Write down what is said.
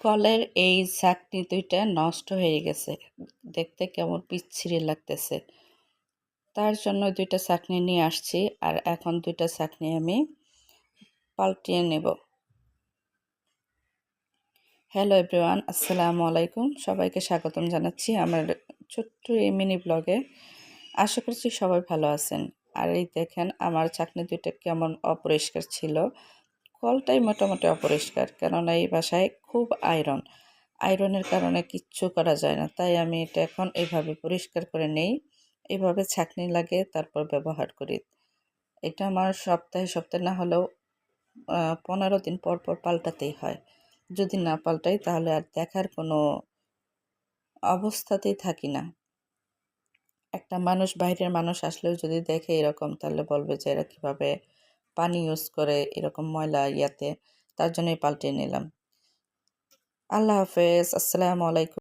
কলের এই চাকনি দুইটা নষ্ট হয়ে গেছে। দেখতে কেমন পিচ্ছিরি লাগতেছে। তার জন্য দুইটা চাকনি নিয়ে আসছি আর এখন দুইটা চাকনি আমি পাল্টিয়ে নেব। হ্যালো এভরিওয়ান, আসসালামু আলাইকুম। সবাইকে স্বাগতম জানাচ্ছি আমার ছোট্ট এই মিনি ব্লগে। আশা করছি সবাই ভালো আছেন। আর এই দেখেন, আমার চাকনি দুইটা কেমন অপরিষ্কার ছিল। কলটাই মোটামুটি অপরিষ্কার। কেননা এই বাসায় খুব আয়রন। আয়রনের কারণে কিচ্ছু করা যায় না। তাই আমি এটা এখন এইভাবে পরিষ্কার করে নেই। এভাবে ছাকনি লাগে তারপর ব্যবহার করি। এটা আমার সপ্তাহে সপ্তাহে না হলেও পনেরো দিন পর পর পাল্টাতেই হয়। যদি না পাল্টাই তাহলে আর দেখার কোনো অবস্থাতেই থাকি না। একটা মানুষ, বাইরের মানুষ আসলেও যদি দেখে এরকম তাহলে বলবে যে, এরা কীভাবে পানি ইউজ করে এরকম ময়লা ইয়াতে তার জন্যই পাল্টে নিলাম। আল্লাহ হাফেজ আসসালামু আলাইকুম।